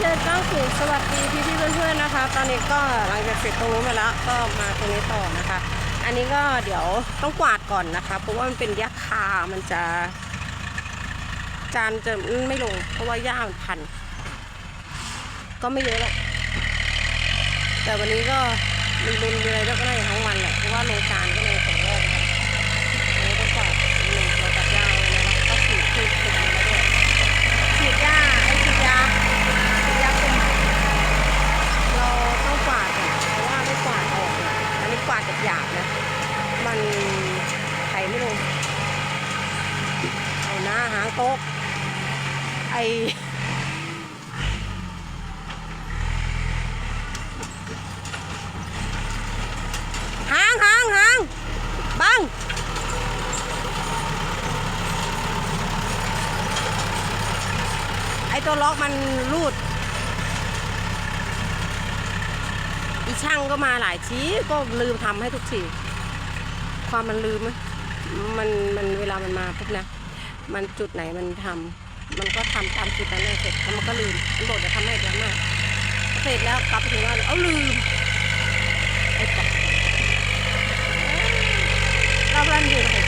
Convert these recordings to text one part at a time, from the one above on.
เชิญก้าวสู่สวัสดีพี่พี่เพื่อนๆนะคะ ตอนนี้ก็หลังจากเสร็จตรงนู้นไปแล้วก็มาตรงนี้ต่อนะคะ อันนี้ก็เดี๋ยวต้องกวาดก่อนนะคะ เพราะว่ามันเป็นหญ้าคา มันจะ จานจะไม่ลง เพราะว่าหญ้ามันพัน ก็ไม่เยอะหรอกแต่วันนี้ก็มีรุนมีอะไรก็ได้ทั้งวันแหละเพราะว่า หยาบนะ มันไถไม่ลงเอาหน้าหางโต๊ะไอหางหางหางบังไอตัวล็อกมันรูด ช่างก็มาหลายทีก็ลืมทำให้ทุกทีความมันลืมมันมันเวลามันมาปุ๊บนะ มันจุดไหนมันทำมันก็ทำตามจุดนั้นเสร็จแล้วมันก็ลืมมันบอกจะทำให้เดี๋ยวมาเสร็จแล้วกลับไปถึงบ้านเอาลืมไอ้ปอกราเล่นอยู่นะ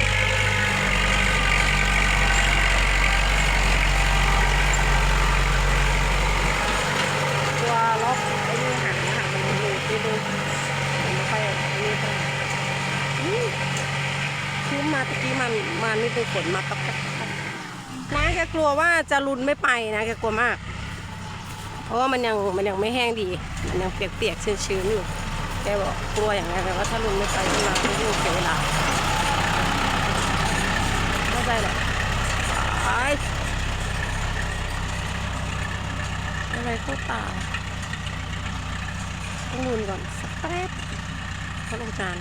ตัวล็อกไอ้นี่หางหางมันอยู่ที่ดูมันไม่ค่อยไอ้นี่เท่าไหร่อืม คือ มาตะกี้มันมันไม่เป็นฝนมากกับน้าแกกลัวว่าจะรุนไม่ไปนะแกกลัวมาก เพราะว่ามันยังมันยังไม่แห้งดี มันยังเปียกๆชื้นๆอยู่แกบอกกลัวอย่างนั้นแต่ว่าถ้ารุนไม่ไปขึ้นมาก็ยุ่งเสียเวลาไม่ไปหรอกไปอะไรเข้าตาต้องรุนก่อนสักแป๊บเขาลงจาน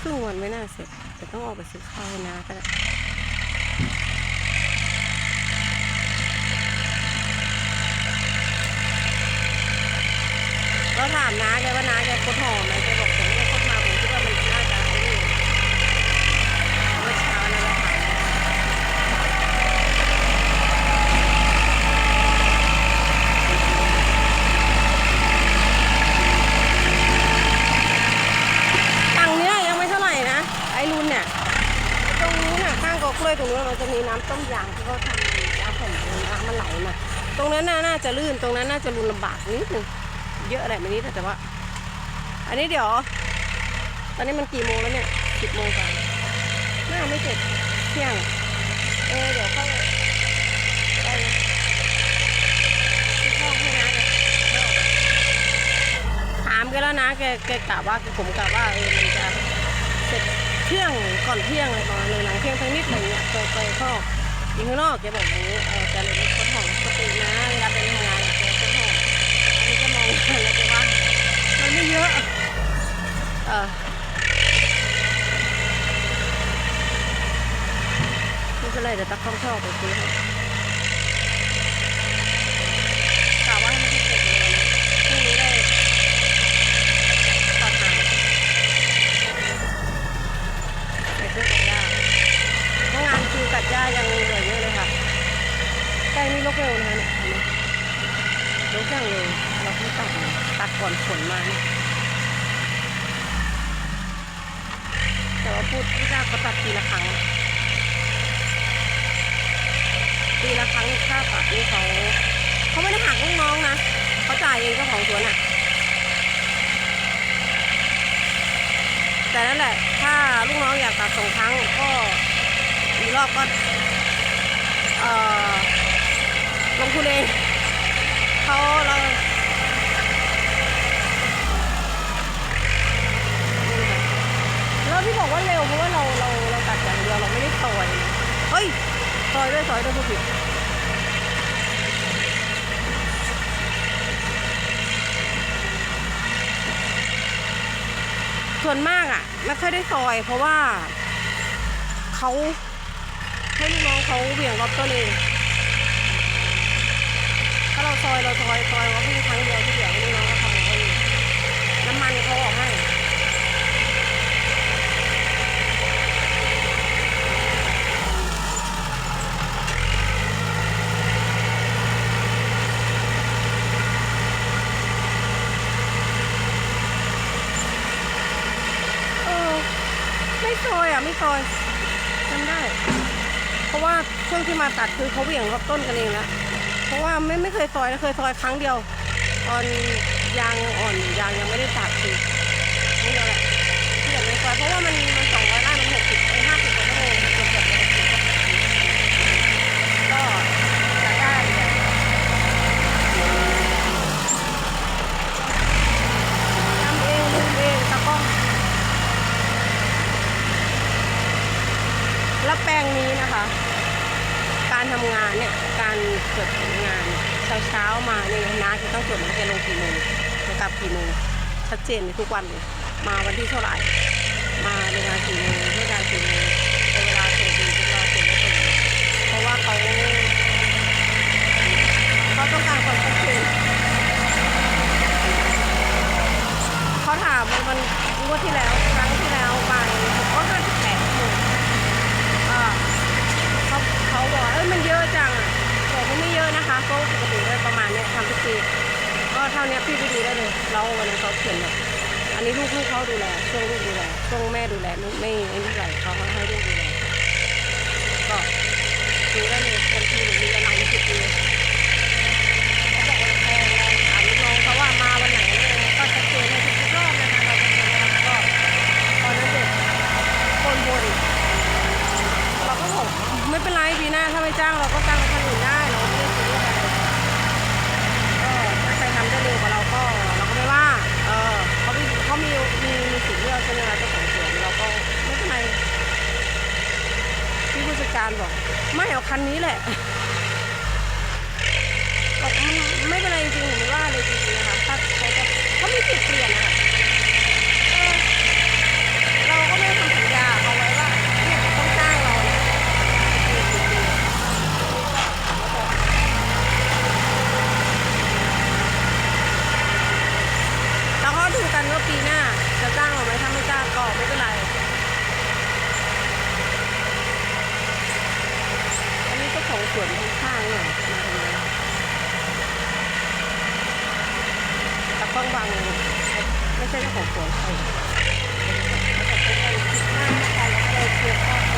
ครึ่งวันไม่น่าเสร็จแต่ต้องออกไปซื้อข้าวให้นาก็ได้ก็ถามน้าแกว่าน้าแกคดหอมไหมแกบอกผมไม่ได้โคตรมาผมคิดว่ามันน่าจะไอ้นี่เมื่อเช้านั่นแหละค่ะตังค์เนี้ยยังไม่เท่าไหร่นะ ไอ้รุนเนี่ย ตรงนู้นน่ะข้างกอกล้วยตรงนู้นมัน จะมีน้ำต้มยางที่เขาทำยาแผ่นน้ำมันไหลมาตรงนั้นน่านาจะลื่นตรงนั้นน่าจะรุนลำบากนิดนึงเยอะอะไรแบบนี้แต่ว่า อันนี้เดี๋ยว ตอนนี้มันกี่โมงแล้วเนี่ยสิบโมงกว่าน่าไม่เสร็จเที่ยงเออเดี๋ยวเข้าไปที่ห้องให้นะถามแกันแล้วนะแกแกกะว่าผมกะว่าเออมันจะเสร็จ เที่ยงก่อนเที่ยงอะไรประมาณเลยหลังเที่ยงไปนิดหนึ่งเงี้ยไปไปข้อยิงข้างนอกแกบอกอย่างนี้เออแกเลยไม่ค้นห้องปกตินะเวลาไปทำงานแกค้นห้องอันนี้ก็มองแล้วแกว่ามันไม่เยอะเออไม่เป็นไรเดี๋ยวตักข้องชอบไปซื้อให้กะว่าให้มันเสร็จเลยนะพรุ่งนี้ได้ต่อทาง ไปซื้อตัดหญ้าเพราะงานคือตัดหญ้ายังเหลือเยอะเลยค่ะใกล้นี่ลกเร็วนะคะเนี่ยเห็นไหมลกอย่างเร็วเราเพิ่งตัดมาตัด ก่อนฝนมาแต่ว่าพูดที่จ้าเขาตัดทีละครั้งปีละครั้งค่าตัดนี่เขาเขาไม่ได้หักลูกน้องนะเขาจ่ายเองเจ้าของสวนอะ แต่นั่นแหละ ถ้าลูกน้องอยากตัดสองครั้งก็มีรอบก็เอ่อลงทุนเองเขาเราแล้วที่บอกว่าเร็วเพราะว่าเราเราเราตัดอย่างเดียวเราไม่ได้ซอยนะเฮ้ยซ อยด้วยซอยด้วยผู้ผิดส่วนมากอะไม่ค่อยได้ซอย เพราะว่าเขาให้ลูกน้องเขาเบี่ยงรอบต้นเองถ้าเราซอยเราซอยซอยว่าพี่ครั้งเดียวที่ำเองน้ำมันเขาออกให้ ซอยอะไม่ซอยจำได้ เพราะว่าช่วงที่มาตัดคือเขาเหวี่ยงรอบต้นกันเองแล้วเพราะว่าไม่ไม่เคยซอยนะเคยซอยครั้งเดียว ตอนยางยังอ่อนอยู่ยางยังไม่ได้ตัดคือครั้งเดียวแหละที่แบบไม่ซอยเพราะว่ามันมันสองร้อยไร่มันหกสิบไอ้ห้าสิบกว่าโลเกือบเกือบหกสิบก็จะได้แบบทำเองดูเองตะกล้อง แล้วแปลงนี้นะคะ การ ทำงานเนี่ยการจดผลงานเช้าเช้าๆมาเนี่ยนะจะต้องจดว่าแกลงกี่โมงจะกลับกี่โมงชัดเจนในทุกวันเลยมาวันที่เท่าไหร่ มาเวลากี่โมงเวลากี่โมงเวลาส่งดีเวลาส่งไม่ส่งเพราะว่าเขาเขาต้องการความชัดเจนเขาถามมันมันงวดที่แล้วครั้งที่แล้วไปก็ห้าสิบแปดชั่วโมง อ่าเขาเขาบอกว่าเอ้ยมันเยอะจังอะบอกว่าไม่เยอะนะคะก็ปกติได้ประมาณเนี้ยทำทุกปี เท่าเนี้ยพี่ไปดูได้เลยแล้ววันนั้นเขาเขียนแบบอันนี้ลูกลูกเขาดูแลช่วงลูกดูแลช่วงแม่ดูแลไม่ไม่ไม่ไรเขาให้ลูกดูแลก็ดูได้เลยคนที่มีกำลังรู้สึกดี ไม่เอาคันนี้แหละบอกมันไม่เป็นไรจริงๆหนูไม่ว่าเลยจริงๆนะคะถ้าเขาจะเขามีสิทธิ์เปลี่ยนนะคะเออเราก็ไม่ได้ทำสัญญาเขาไว้ว่าเนี่ยต้องจ้างเราเนี่ยแล้วก็ดูกันว่าปีหน้าจะจ้างเราไหมถ้าไม่จ้างก็ไม่เป็นไร อันนี้เจ้าของ สวนข้างๆหน่อยมาทำไมตะก้องบางไม่ใช่เจ้าของสวนใครขอบคุณมากนะคะแล้วก็เลยเชียร์ครอบครัว